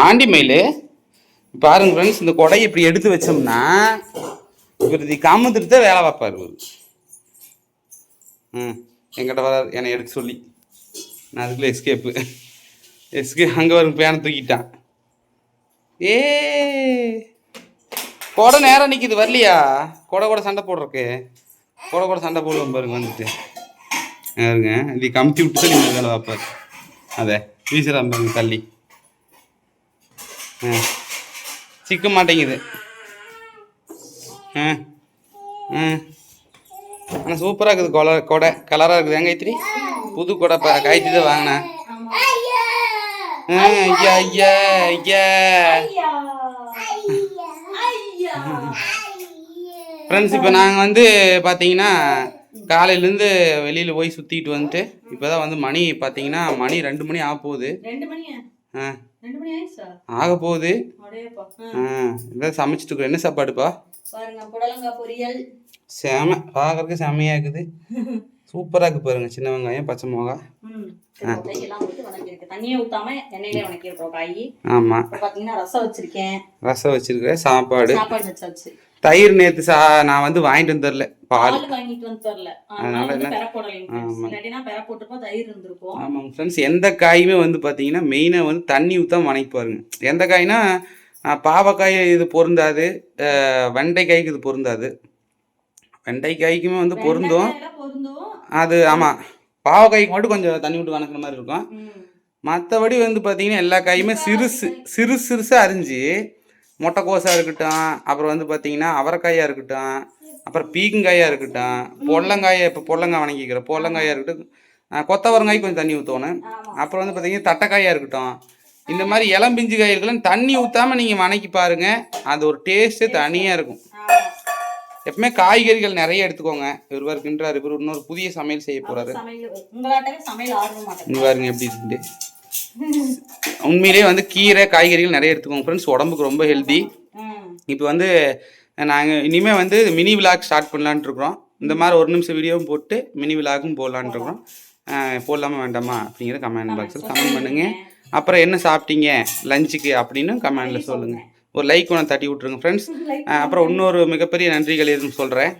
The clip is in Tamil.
ஆண்டி மயில் பாருங்க ஃப்ரெண்ட்ஸ் இந்த கொடையை இப்படி எடுத்து வச்சோம்னா இவர் இது கமுத்துட்டு தான் வேலை பார்ப்பார் இவர். ம் எங்கிட்ட வராது என்னை எடுக்க சொல்லி. நான் அதுக்குள்ளே எஸ்கேப்பு எஸ்கே அங்கே வரும் பேனை தூக்கிட்டான். ஏ கொடை நேரம் நிற்கிது வரலையா? கொடை கூட சண்டை போடுறக்கு கொடை கூட சண்டை போடுவோம் பாருங்க வந்துட்டு. பாருங்க இது கமுத்தி விட்டு தான் நீங்கள் வேலை பார்ப்பார். அதே வீசுகிறான் பாருங்க தள்ளி. சிக்க மாட்டேங்குது. ஆ ஆ ஆனால் சூப்பராக இருக்குது கொலை கொடை. கலராக இருக்குது. ஏன் காயத்ரி புது கொடை இப்போ காயத்ரி தான் வாங்கினேன். ஆ, ஐயா ஐயா ஐயா. ஃப்ரெண்ட்ஸ் இப்போ நாங்கள் வந்து பார்த்தீங்கன்னா காலையிலேருந்து வெளியில் போய் சுற்றிக்கிட்டு வந்துட்டு இப்போ தான் வந்து மணி பார்த்தீங்கன்னா மணி ரெண்டு மணி ஆக போகுது ஆக போகுது. இதான் சமைச்சிட்டு இருக்கோம். என்ன சாப்பாடுப்பா? செம பார்க்கறதுக்கு செமையாக இருக்குது. சூப்பராக இருக்கு பாருங்க சின்ன வெங்காயம் பச்சை மிளகா. ம். சரி, எல்லாம் ஊற்றி வதக்கிருக்கு தண்ணியே ஊத்தாம எண்ணெயிலே வதக்கிருக்கோம் காய். ஆமாம் இப்போ பார்த்தீங்கன்னா ரசம் வச்சிருக்கேன். சாப்பாடு. தயிர் நேற்று சா நான் வந்து வாங்கிட்டு வந்துடல பால். பால் வாங்கிட்டு வந்து தரல. அதனால அதனால வந்து என்ன? பெற போடலைங்க friends. ஆமா. இல்லாட்டினா பெற போட்டுப்போம் தயிர் இருந்திருக்கும். ஆமாங்க ஃப்ரெண்ட்ஸ் எந்த காயுமே வந்து பார்த்தீங்கன்னா மெயினாக வந்து தண்ணி ஊற்றாம வணக்கி பாருங்க எந்த காய்னா பாவக்காய் இது பொருந்தாது வெண்டைக்காய்க்கு இது பொருந்தாது. வெண்டைக்காய்க்குமே வந்து பொருந்தும். அது ஆமாம் பாவக்காய்க்கு மட்டும் கொஞ்சம் தண்ணி விட்டு வணக்கிற மாதிரி இருக்கும். மற்றபடி வந்து பார்த்தீங்கன்னா எல்லா காயுமே சிறுசு சிறு சிறுசாக அரிஞ்சு முட்டைக்கோஸாக இருக்கட்டும் அப்புறம் வந்து பார்த்தீங்கன்னா அவரைக்காயாக இருக்கட்டும் அப்புறம் பீக்கங்காயாக இருக்கட்டும் பொள்ளங்காயை இப்போ பொள்ளங்காய் வணங்கிக்கிறேன் பொள்ளங்காயாக இருக்கட்டும். ஆ, கொத்தவரங்காய்க்கு கொஞ்சம் தண்ணி ஊற்றணும் அப்புறம் வந்து பார்த்தீங்கன்னா தட்டைக்காயாக இருக்கட்டும். இந்த மாதிரி இளம்பிஞ்சு காய்களுக்கெல்லாம் தண்ணி ஊற்றாமல் நீங்கள் வணக்கி பாருங்கள் அது ஒரு டேஸ்ட்டு தனியாக இருக்கும். எப்பவுமே காய்கறிகள் நிறைய எடுத்துக்கோங்க. இவர் இருக்கின்றார் இவர் இன்னொரு புதிய சமையல் செய்ய போகிறாரு இங்க பாருங்க எப்படி இருக்குன்ட்டு. உண்மையிலேயே வந்து கீரை காய்கறிகள் நிறைய எடுத்துக்கோங்க ஃப்ரெண்ட்ஸ் உடம்புக்கு ரொம்ப ஹெல்த்தி இப்போ வந்து நாங்கள் இனிமேல் வந்து மினி விலாக் ஸ்டார்ட் பண்ணலான்ட்டு இருக்கிறோம். இந்த மாதிரி ஒரு நிமிஷம் வீடியோவும் போட்டு மினி விலாகும் போடலான்ட்டு இருக்கிறோம். போடலாமா வேண்டாமா அப்படிங்கிற கமெண்ட் பாக்ஸில் கமெண்ட் பண்ணுங்கள் அப்புறம் என்ன சாப்பிட்டீங்க? லஞ்சுக்கு அப்படின்னு கமெண்டில் சொல்லுங்கள் ஒரு லைக் ஒன்று தட்டி விட்ருங்க ஃப்ரெண்ட்ஸ் அப்புறம் இன்னொரு மிகப்பெரிய நன்றிகள் எதுவும் சொல்கிறேன்